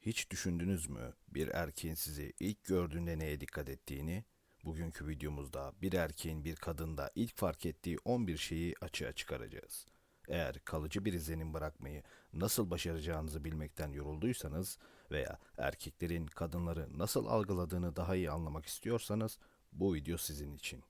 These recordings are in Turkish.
Hiç düşündünüz mü bir erkeğin sizi ilk gördüğünde neye dikkat ettiğini? Bugünkü videomuzda bir erkeğin bir kadında ilk fark ettiği 11 şeyi açığa çıkaracağız. Eğer kalıcı bir izlenim bırakmayı nasıl başaracağınızı bilmekten yorulduysanız veya erkeklerin kadınları nasıl algıladığını daha iyi anlamak istiyorsanız bu video sizin için.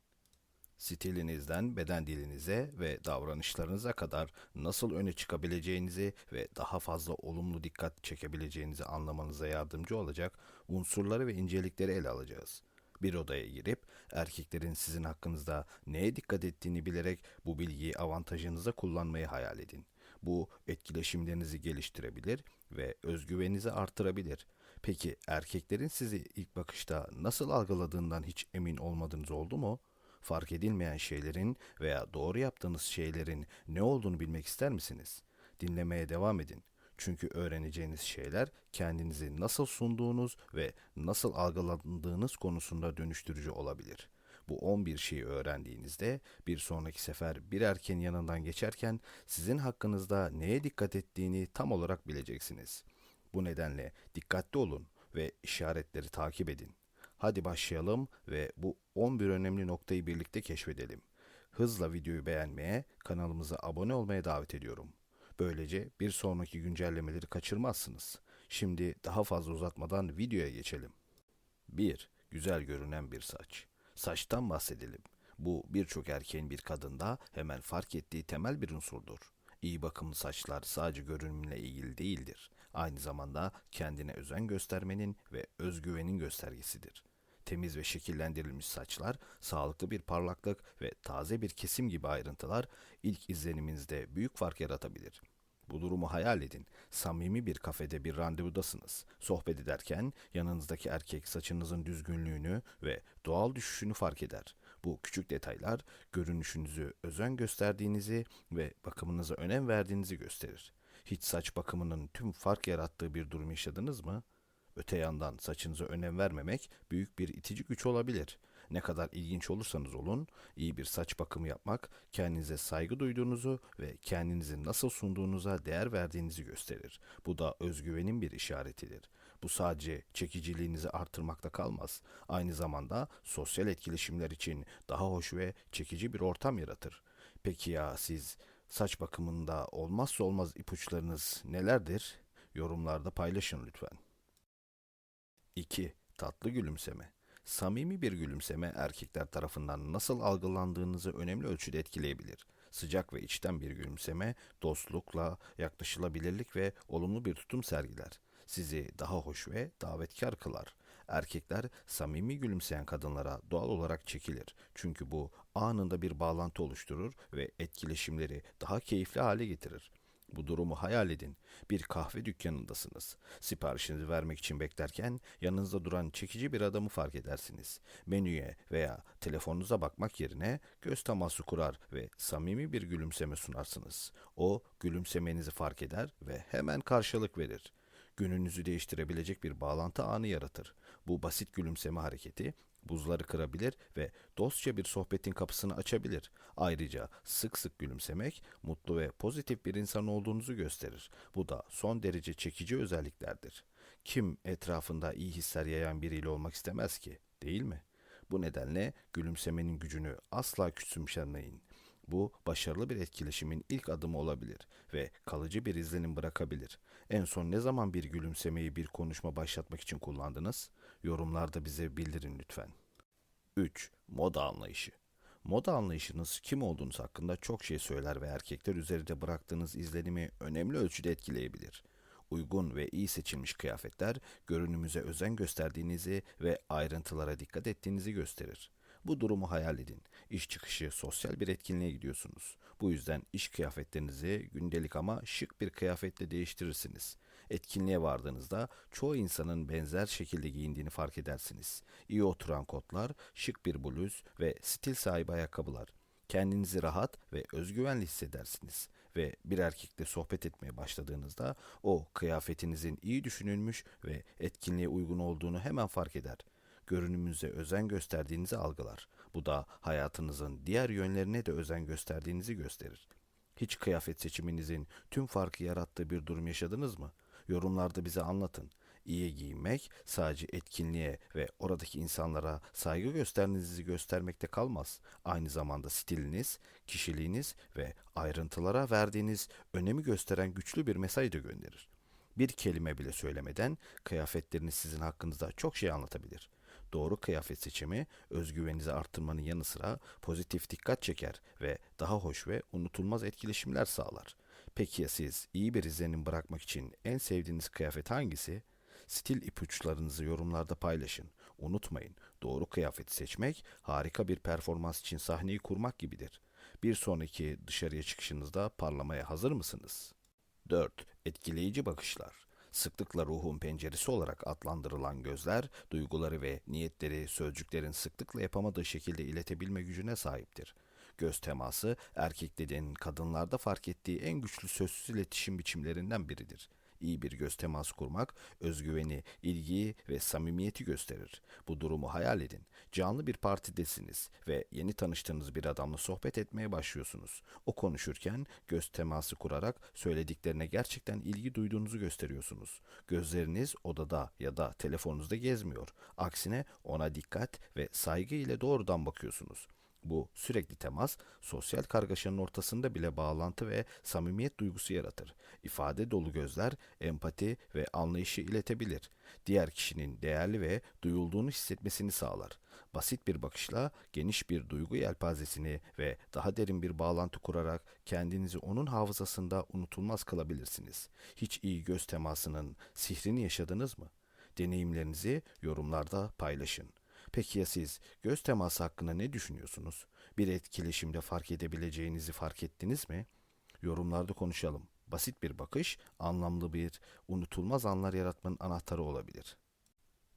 Stilinizden beden dilinize ve davranışlarınıza kadar nasıl öne çıkabileceğinizi ve daha fazla olumlu dikkat çekebileceğinizi anlamanıza yardımcı olacak unsurları ve incelikleri ele alacağız. Bir odaya girip erkeklerin sizin hakkınızda neye dikkat ettiğini bilerek bu bilgiyi avantajınıza kullanmayı hayal edin. Bu etkileşimlerinizi geliştirebilir ve özgüveninizi artırabilir. Peki erkeklerin sizi ilk bakışta nasıl algıladığından hiç emin olmadığınız oldu mu? Fark edilmeyen şeylerin veya doğru yaptığınız şeylerin ne olduğunu bilmek ister misiniz? Dinlemeye devam edin. Çünkü öğreneceğiniz şeyler kendinizi nasıl sunduğunuz ve nasıl algılandığınız konusunda dönüştürücü olabilir. Bu 11 şeyi öğrendiğinizde bir sonraki sefer bir erkeğin yanından geçerken sizin hakkınızda neye dikkat ettiğini tam olarak bileceksiniz. Bu nedenle dikkatli olun ve işaretleri takip edin. Hadi başlayalım ve bu 11 önemli noktayı birlikte keşfedelim. Hızla videoyu beğenmeye, kanalımıza abone olmaya davet ediyorum. Böylece bir sonraki güncellemeleri kaçırmazsınız. Şimdi daha fazla uzatmadan videoya geçelim. 1. Güzel görünen bir saç. Saçtan bahsedelim. Bu birçok erkeğin bir kadında hemen fark ettiği temel bir unsurdur. İyi bakımlı saçlar sadece görünümle ilgili değildir. Aynı zamanda kendine özen göstermenin ve özgüvenin göstergesidir. Temiz ve şekillendirilmiş saçlar, sağlıklı bir parlaklık ve taze bir kesim gibi ayrıntılar ilk izleniminizde büyük fark yaratabilir. Bu durumu hayal edin. Samimi bir kafede bir randevudasınız. Sohbet ederken yanınızdaki erkek saçınızın düzgünlüğünü ve doğal düşüşünü fark eder. Bu küçük detaylar görünüşünüzü özen gösterdiğinizi ve bakımınıza önem verdiğinizi gösterir. Hiç saç bakımının tüm fark yarattığı bir durum yaşadınız mı? Öte yandan saçınıza önem vermemek büyük bir itici güç olabilir. Ne kadar ilginç olursanız olun, iyi bir saç bakımı yapmak kendinize saygı duyduğunuzu ve kendinizi nasıl sunduğunuza değer verdiğinizi gösterir. Bu da özgüvenin bir işaretidir. Bu sadece çekiciliğinizi artırmakta kalmaz. Aynı zamanda sosyal etkileşimler için daha hoş ve çekici bir ortam yaratır. Peki ya siz saç bakımında olmazsa olmaz ipuçlarınız nelerdir? Yorumlarda paylaşın lütfen. 2. Tatlı gülümseme. Samimi bir gülümseme erkekler tarafından nasıl algılandığınızı önemli ölçüde etkileyebilir. Sıcak ve içten bir gülümseme dostlukla, yaklaşılabilirlik ve olumlu bir tutum sergiler. Sizi daha hoş ve davetkar kılar. Erkekler samimi gülümseyen kadınlara doğal olarak çekilir. Çünkü bu anında bir bağlantı oluşturur ve etkileşimleri daha keyifli hale getirir. Bu durumu hayal edin. Bir kahve dükkanındasınız. Siparişinizi vermek için beklerken yanınızda duran çekici bir adamı fark edersiniz. Menüye veya telefonunuza bakmak yerine göz teması kurar ve samimi bir gülümseme sunarsınız. O gülümsemenizi fark eder ve hemen karşılık verir gününüzü değiştirebilecek bir bağlantı anı yaratır. Bu basit gülümseme hareketi buzları kırabilir ve dostça bir sohbetin kapısını açabilir. Ayrıca sık sık gülümsemek mutlu ve pozitif bir insan olduğunuzu gösterir. Bu da son derece çekici özelliklerdir. Kim etrafında iyi hisler yayan biriyle olmak istemez ki, değil mi? Bu nedenle gülümsemenin gücünü asla küçümsemeyin. Bu başarılı bir etkileşimin ilk adımı olabilir ve kalıcı bir izlenim bırakabilir. En son ne zaman bir gülümsemeyi bir konuşma başlatmak için kullandınız? Yorumlarda bize bildirin lütfen. 3. Moda anlayışı. Moda anlayışınız kim olduğunuz hakkında çok şey söyler ve erkekler üzerinde bıraktığınız izlenimi önemli ölçüde etkileyebilir. Uygun ve iyi seçilmiş kıyafetler görünümüze özen gösterdiğinizi ve ayrıntılara dikkat ettiğinizi gösterir. Bu durumu hayal edin. İş çıkışı sosyal bir etkinliğe gidiyorsunuz. Bu yüzden iş kıyafetlerinizi gündelik ama şık bir kıyafetle değiştirirsiniz. Etkinliğe vardığınızda çoğu insanın benzer şekilde giyindiğini fark edersiniz. İyi oturan kotlar, şık bir bluz ve stil sahibi ayakkabılar. Kendinizi rahat ve özgüvenli hissedersiniz ve bir erkekle sohbet etmeye başladığınızda o kıyafetinizin iyi düşünülmüş ve etkinliğe uygun olduğunu hemen fark eder görünümünüze özen gösterdiğinizi algılar. Bu da hayatınızın diğer yönlerine de özen gösterdiğinizi gösterir. Hiç kıyafet seçiminizin tüm farkı yarattığı bir durum yaşadınız mı? Yorumlarda bize anlatın. İyi giyinmek sadece etkinliğe ve oradaki insanlara saygı gösterdiğinizi göstermekte kalmaz. Aynı zamanda stiliniz, kişiliğiniz ve ayrıntılara verdiğiniz önemi gösteren güçlü bir mesaj da gönderir. Bir kelime bile söylemeden kıyafetleriniz sizin hakkınızda çok şey anlatabilir. Doğru kıyafet seçimi özgüveninizi arttırmanın yanı sıra pozitif dikkat çeker ve daha hoş ve unutulmaz etkileşimler sağlar. Peki ya siz iyi bir izlenim bırakmak için en sevdiğiniz kıyafet hangisi? Stil ipuçlarınızı yorumlarda paylaşın. Unutmayın, doğru kıyafeti seçmek harika bir performans için sahneyi kurmak gibidir. Bir sonraki dışarıya çıkışınızda parlamaya hazır mısınız? 4. Etkileyici bakışlar. Sıklıkla ruhun penceresi olarak adlandırılan gözler, duyguları ve niyetleri sözcüklerin sıklıkla yapamadığı şekilde iletebilme gücüne sahiptir. Göz teması, erkeklerin kadınlarda fark ettiği en güçlü sözsüz iletişim biçimlerinden biridir. İyi bir göz teması kurmak, özgüveni, ilgiyi ve samimiyeti gösterir. Bu durumu hayal edin. Canlı bir partidesiniz ve yeni tanıştığınız bir adamla sohbet etmeye başlıyorsunuz. O konuşurken göz teması kurarak söylediklerine gerçekten ilgi duyduğunuzu gösteriyorsunuz. Gözleriniz odada ya da telefonunuzda gezmiyor. Aksine ona dikkat ve saygı ile doğrudan bakıyorsunuz. Bu sürekli temas sosyal kargaşanın ortasında bile bağlantı ve samimiyet duygusu yaratır. İfade dolu gözler empati ve anlayışı iletebilir. Diğer kişinin değerli ve duyulduğunu hissetmesini sağlar. Basit bir bakışla geniş bir duygu yelpazesini ve daha derin bir bağlantı kurarak kendinizi onun hafızasında unutulmaz kılabilirsiniz. Hiç iyi göz temasının sihrini yaşadınız mı? Deneyimlerinizi yorumlarda paylaşın. Peki ya siz göz teması hakkında ne düşünüyorsunuz? Bir etkileşimde fark edebileceğinizi fark ettiniz mi? Yorumlarda konuşalım. Basit bir bakış, anlamlı bir, unutulmaz anlar yaratmanın anahtarı olabilir.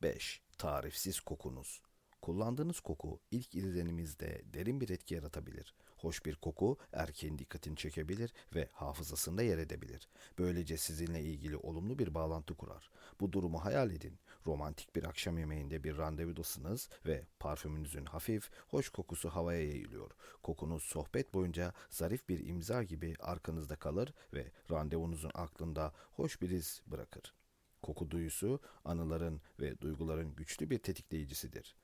5. Tarifsiz kokunuz. Kullandığınız koku ilk izlenimizde derin bir etki yaratabilir. Hoş bir koku erkeğin dikkatini çekebilir ve hafızasında yer edebilir. Böylece sizinle ilgili olumlu bir bağlantı kurar. Bu durumu hayal edin. Romantik bir akşam yemeğinde bir randevudasınız ve parfümünüzün hafif, hoş kokusu havaya yayılıyor. Kokunuz sohbet boyunca zarif bir imza gibi arkanızda kalır ve randevunuzun aklında hoş bir iz bırakır. Koku duyusu anıların ve duyguların güçlü bir tetikleyicisidir.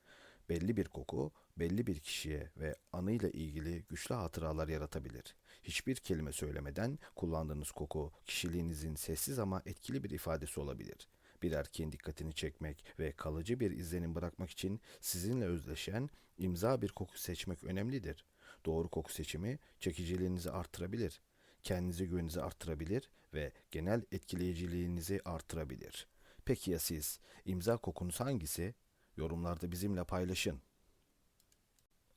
Belli bir koku, belli bir kişiye ve anıyla ilgili güçlü hatıralar yaratabilir. Hiçbir kelime söylemeden kullandığınız koku kişiliğinizin sessiz ama etkili bir ifadesi olabilir. Bir erkeğin dikkatini çekmek ve kalıcı bir izlenim bırakmak için sizinle özleşen imza bir koku seçmek önemlidir. Doğru koku seçimi çekiciliğinizi artırabilir, kendinize güveninizi artırabilir ve genel etkileyiciliğinizi artırabilir. Peki ya siz? İmza kokunuz hangisi? Yorumlarda bizimle paylaşın.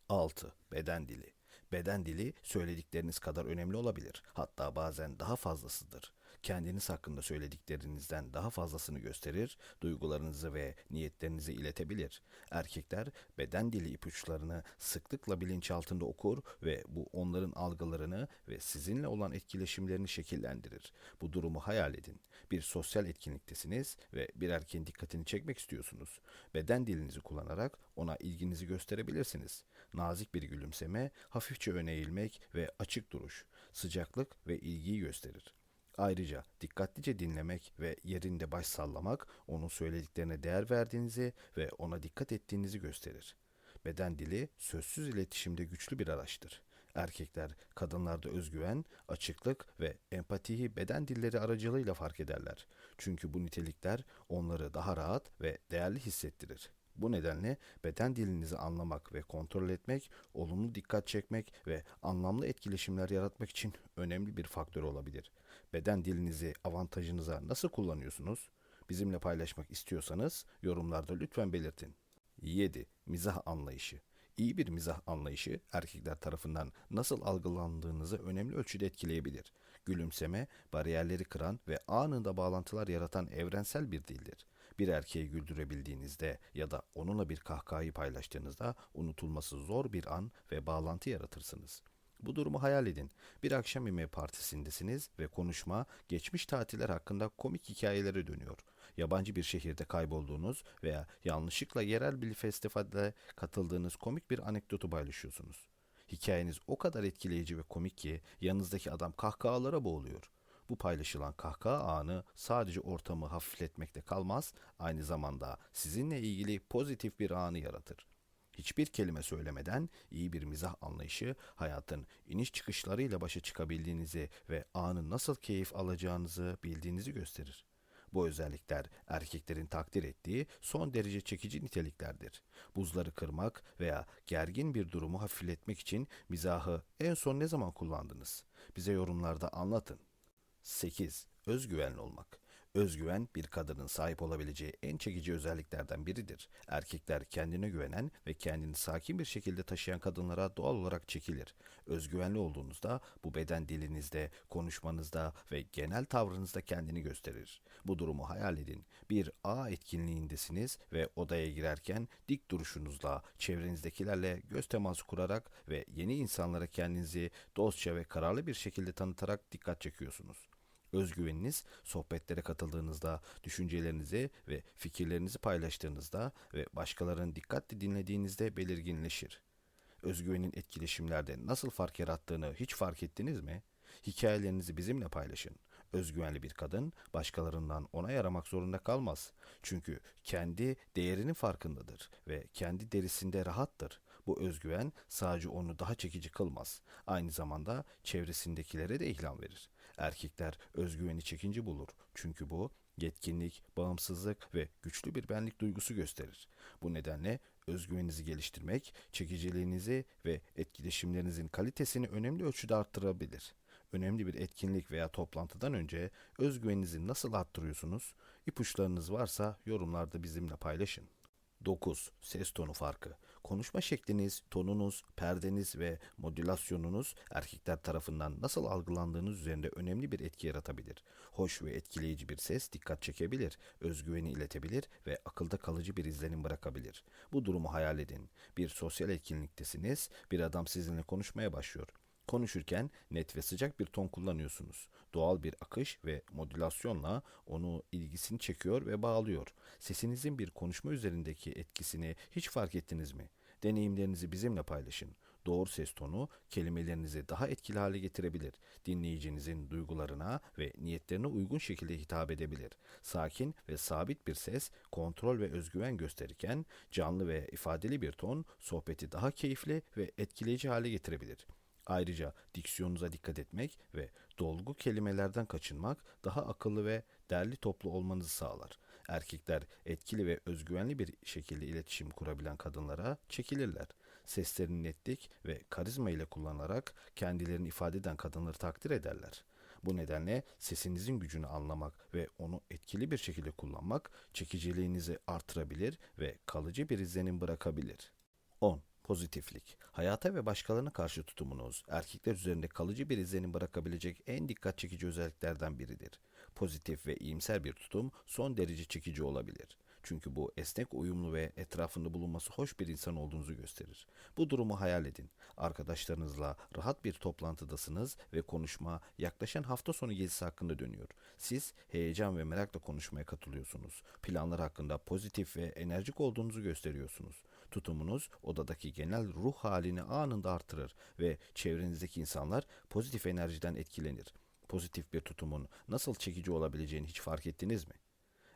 6. Beden dili. Beden dili söyledikleriniz kadar önemli olabilir. Hatta bazen daha fazlasıdır. Kendiniz hakkında söylediklerinizden daha fazlasını gösterir, duygularınızı ve niyetlerinizi iletebilir. Erkekler beden dili ipuçlarını sıklıkla bilinçaltında okur ve bu onların algılarını ve sizinle olan etkileşimlerini şekillendirir. Bu durumu hayal edin. Bir sosyal etkinliktesiniz ve bir erkeğin dikkatini çekmek istiyorsunuz. Beden dilinizi kullanarak ona ilginizi gösterebilirsiniz. Nazik bir gülümseme, hafifçe öne eğilmek ve açık duruş, sıcaklık ve ilgiyi gösterir. Ayrıca dikkatlice dinlemek ve yerinde baş sallamak onun söylediklerine değer verdiğinizi ve ona dikkat ettiğinizi gösterir. Beden dili sözsüz iletişimde güçlü bir araçtır. Erkekler kadınlarda özgüven, açıklık ve empatiyi beden dilleri aracılığıyla fark ederler. Çünkü bu nitelikler onları daha rahat ve değerli hissettirir. Bu nedenle beden dilinizi anlamak ve kontrol etmek, olumlu dikkat çekmek ve anlamlı etkileşimler yaratmak için önemli bir faktör olabilir. Beden dilinizi avantajınıza nasıl kullanıyorsunuz? Bizimle paylaşmak istiyorsanız yorumlarda lütfen belirtin. 7. Mizah anlayışı. İyi bir mizah anlayışı erkekler tarafından nasıl algılandığınızı önemli ölçüde etkileyebilir. Gülümseme, bariyerleri kıran ve anında bağlantılar yaratan evrensel bir dildir. Bir erkeği güldürebildiğinizde ya da onunla bir kahkahayı paylaştığınızda unutulması zor bir an ve bağlantı yaratırsınız. Bu durumu hayal edin. Bir akşam yemeği partisindesiniz ve konuşma geçmiş tatiller hakkında komik hikayelere dönüyor. Yabancı bir şehirde kaybolduğunuz veya yanlışlıkla yerel bir festivalde katıldığınız komik bir anekdotu paylaşıyorsunuz. Hikayeniz o kadar etkileyici ve komik ki yanınızdaki adam kahkahalara boğuluyor. Bu paylaşılan kahkaha anı sadece ortamı hafifletmekte kalmaz, aynı zamanda sizinle ilgili pozitif bir anı yaratır. Hiçbir kelime söylemeden iyi bir mizah anlayışı hayatın iniş çıkışlarıyla başa çıkabildiğinizi ve anın nasıl keyif alacağınızı bildiğinizi gösterir. Bu özellikler erkeklerin takdir ettiği son derece çekici niteliklerdir. Buzları kırmak veya gergin bir durumu hafifletmek için mizahı en son ne zaman kullandınız? Bize yorumlarda anlatın. 8. Özgüvenli olmak. Özgüven bir kadının sahip olabileceği en çekici özelliklerden biridir. Erkekler kendine güvenen ve kendini sakin bir şekilde taşıyan kadınlara doğal olarak çekilir. Özgüvenli olduğunuzda bu beden dilinizde, konuşmanızda ve genel tavrınızda kendini gösterir. Bu durumu hayal edin. Bir A etkinliğindesiniz ve odaya girerken dik duruşunuzla, çevrenizdekilerle göz teması kurarak ve yeni insanlara kendinizi dostça ve kararlı bir şekilde tanıtarak dikkat çekiyorsunuz. Özgüveniniz sohbetlere katıldığınızda, düşüncelerinizi ve fikirlerinizi paylaştığınızda ve başkalarının dikkatli dinlediğinizde belirginleşir. Özgüvenin etkileşimlerde nasıl fark yarattığını hiç fark ettiniz mi? Hikayelerinizi bizimle paylaşın. Özgüvenli bir kadın başkalarından ona yaramak zorunda kalmaz. Çünkü kendi değerinin farkındadır ve kendi derisinde rahattır. Bu özgüven sadece onu daha çekici kılmaz. Aynı zamanda çevresindekilere de ilham verir. Erkekler özgüveni çekinci bulur. Çünkü bu yetkinlik, bağımsızlık ve güçlü bir benlik duygusu gösterir. Bu nedenle özgüveninizi geliştirmek, çekiciliğinizi ve etkileşimlerinizin kalitesini önemli ölçüde arttırabilir. Önemli bir etkinlik veya toplantıdan önce özgüveninizi nasıl arttırıyorsunuz? İpuçlarınız varsa yorumlarda bizimle paylaşın. 9. Ses tonu farkı. Konuşma şekliniz, tonunuz, perdeniz ve modülasyonunuz erkekler tarafından nasıl algılandığınız üzerinde önemli bir etki yaratabilir. Hoş ve etkileyici bir ses dikkat çekebilir, özgüveni iletebilir ve akılda kalıcı bir izlenim bırakabilir. Bu durumu hayal edin. Bir sosyal etkinliktesiniz, bir adam sizinle konuşmaya başlıyor. Konuşurken net ve sıcak bir ton kullanıyorsunuz. Doğal bir akış ve modülasyonla onu ilgisini çekiyor ve bağlıyor. Sesinizin bir konuşma üzerindeki etkisini hiç fark ettiniz mi? Deneyimlerinizi bizimle paylaşın. Doğru ses tonu kelimelerinizi daha etkili hale getirebilir. Dinleyicinizin duygularına ve niyetlerine uygun şekilde hitap edebilir. Sakin ve sabit bir ses kontrol ve özgüven gösterirken canlı ve ifadeli bir ton sohbeti daha keyifli ve etkileyici hale getirebilir. Ayrıca diksiyonunuza dikkat etmek ve dolgu kelimelerden kaçınmak daha akıllı ve derli toplu olmanızı sağlar. Erkekler etkili ve özgüvenli bir şekilde iletişim kurabilen kadınlara çekilirler. Seslerini netlik ve karizma ile kullanarak kendilerini ifade eden kadınları takdir ederler. Bu nedenle sesinizin gücünü anlamak ve onu etkili bir şekilde kullanmak çekiciliğinizi artırabilir ve kalıcı bir izlenim bırakabilir. 10. Pozitiflik. Hayata ve başkalarına karşı tutumunuz, erkekler üzerinde kalıcı bir izlenim bırakabilecek en dikkat çekici özelliklerden biridir. Pozitif ve iyimser bir tutum son derece çekici olabilir. Çünkü bu esnek, uyumlu ve etrafında bulunması hoş bir insan olduğunuzu gösterir. Bu durumu hayal edin. Arkadaşlarınızla rahat bir toplantıdasınız ve konuşma yaklaşan hafta sonu gezisi hakkında dönüyor. Siz heyecan ve merakla konuşmaya katılıyorsunuz. Planlar hakkında pozitif ve enerjik olduğunuzu gösteriyorsunuz. Tutumunuz odadaki genel ruh halini anında artırır ve çevrenizdeki insanlar pozitif enerjiden etkilenir. Pozitif bir tutumun nasıl çekici olabileceğini hiç fark ettiniz mi?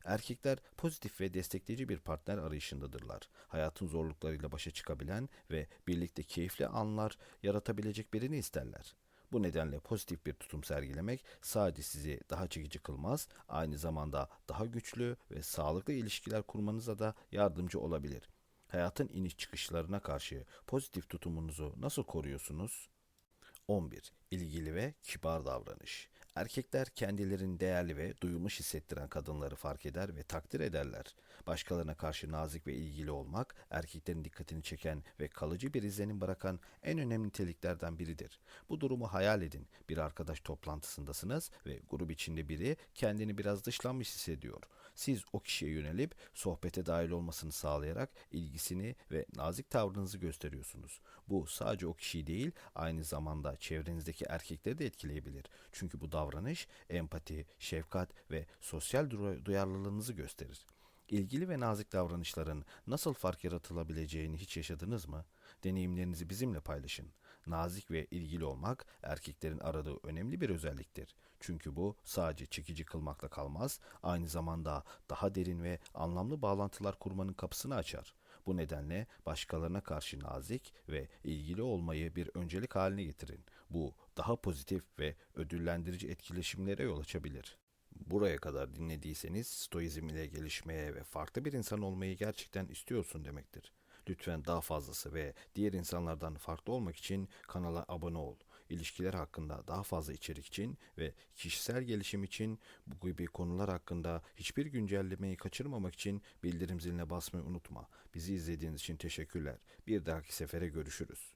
Erkekler pozitif ve destekleyici bir partner arayışındadırlar. Hayatın zorluklarıyla başa çıkabilen ve birlikte keyifli anlar yaratabilecek birini isterler. Bu nedenle pozitif bir tutum sergilemek sadece sizi daha çekici kılmaz, aynı zamanda daha güçlü ve sağlıklı ilişkiler kurmanıza da yardımcı olabilir. Hayatın iniş çıkışlarına karşı pozitif tutumunuzu nasıl koruyorsunuz? 11. İlgili ve kibar davranış. Erkekler kendilerini değerli ve duyulmuş hissettiren kadınları fark eder ve takdir ederler. Başkalarına karşı nazik ve ilgili olmak, erkeklerin dikkatini çeken ve kalıcı bir izlenim bırakan en önemli niteliklerden biridir. Bu durumu hayal edin. Bir arkadaş toplantısındasınız ve grup içinde biri kendini biraz dışlanmış hissediyor. Siz o kişiye yönelip sohbete dahil olmasını sağlayarak ilgisini ve nazik tavrınızı gösteriyorsunuz. Bu sadece o kişiyi değil, aynı zamanda çevrenizdeki erkekleri de etkileyebilir. Çünkü bu davranış empati, şefkat ve sosyal duyarlılığınızı gösterir. İlgili ve nazik davranışların nasıl fark yaratılabileceğini hiç yaşadınız mı? Deneyimlerinizi bizimle paylaşın. Nazik ve ilgili olmak erkeklerin aradığı önemli bir özelliktir. Çünkü bu sadece çekici kılmakla kalmaz, aynı zamanda daha derin ve anlamlı bağlantılar kurmanın kapısını açar. Bu nedenle başkalarına karşı nazik ve ilgili olmayı bir öncelik haline getirin. Bu daha pozitif ve ödüllendirici etkileşimlere yol açabilir. Buraya kadar dinlediyseniz stoizm ile gelişmeye ve farklı bir insan olmayı gerçekten istiyorsun demektir. Lütfen daha fazlası ve diğer insanlardan farklı olmak için kanala abone ol. İlişkiler hakkında daha fazla içerik için ve kişisel gelişim için bu gibi konular hakkında hiçbir güncellemeyi kaçırmamak için bildirim ziline basmayı unutma. Bizi izlediğiniz için teşekkürler. Bir dahaki sefere görüşürüz.